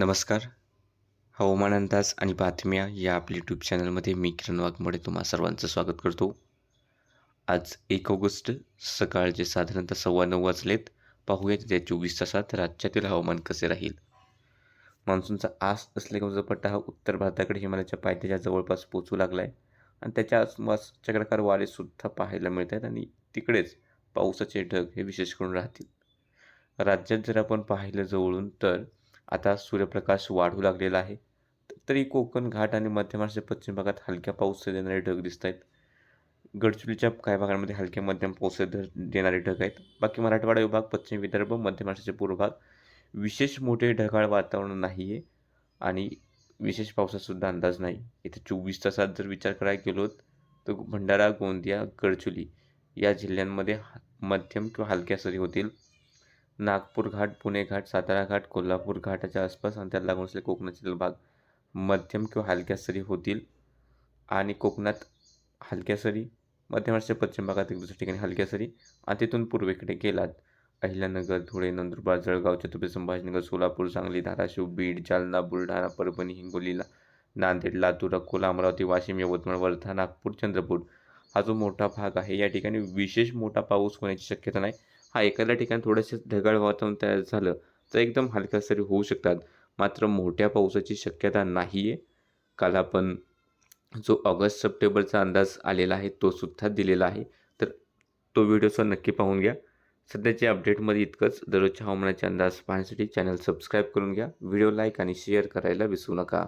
नमस्कार. हवामान अंदाज आणि बातम्या या आपल्या यूट्यूब चॅनलमध्ये मी किरण वाघमोडे तुम्हा सर्वांचं स्वागत करतो. आज एक ऑगस्ट सकाळचे साधारणतः सव्वा नऊ वाजलेत पाहूयात त्या चोवीस तासात राज्यातील हवामान कसे राहील. मान्सूनचा आस असलेला पट्टा हा उत्तर भारताकडे हिमालयाच्या पायथ्याच्या जवळपास पोचू लागला आहे आणि त्याच्या आसपास चक्राकार वारेसुद्धा पाहायला मिळत आहेत आणि तिकडेच पावसाचे ढग हे विशेष करून राहतील. राज्यात जर आपण पाहिलं जवळून तर आता सूर्यप्रकाश वाढू लागलेला आहे. तरी कोकण घाट आणि मध्य महाराष्ट्र पश्चिम भागात हलक्या पाऊस देणारे ढग दिसत आहेत गडचिरोलीच्या काही भागांमध्ये हलक्या मध्यम पाऊस देणारे ढग आहेत. बाकी मराठवाडा विभाग पश्चिम विदर्भ मध्य महाराष्ट्राचे पूर्व भाग. विशेष मोठे ढगाळ वातावरण नाही आहे आणि विशेष पावसाचासुद्धा अंदाज नाही. इथे चोवीस तासात जर विचार करायला गेलो तर भंडारा गोंदिया गडचुली या जिल्ह्यांमध्ये मध्यम किंवा हलक्या सरी होतील. नागपूर घाट पुणे घाट सातारा घाट कोल्हापूर घाटाच्या आसपास आणि त्याला लागून असलेले कोकणातील भाग मध्यम किंवा हलक्या सरी होतील आणि कोकणात हलक्या सरी मध्य पश्चिम भागात एक दुसऱ्या ठिकाणी हलक्या सरी आणि तिथून पूर्वेकडे गेलात. अहिल्यानगर धुळे नंदुरबार जळगाव छत्रपती संभाजीनगर सोलापूर सांगली धाराशिव बीड जालना बुलढाणा परभणी हिंगोलीला नांदेड लातूर अकोला अमरावती वाशिम यवतमाळ वर्धा नागपूर चंद्रपूर हा जो मोठा भाग आहे या ठिकाणी विशेष मोठा पाऊस होण्याची शक्यता नाही. हा एखाद्या ठिकाणी थोडंसं ढगाळ वातावरण तयार झालं तर एकदम हलक्या सरी होऊ शकतात. मात्र मोठ्या पावसाची शक्यता नाही आहे काल आपण जो ऑगस्ट सप्टेंबरचा अंदाज आलेला आहे तो सुद्धा दिलेला आहे. तर तो व्हिडिओचा नक्की पाहून घ्या. सध्याच्या अपडेटमध्ये इतकंच. दररोजच्या हवामानाचे अंदाज पाहण्यासाठी चॅनल सबस्क्राईब करून घ्या. व्हिडिओ लाईक आणि शेअर करायला विसरू नका.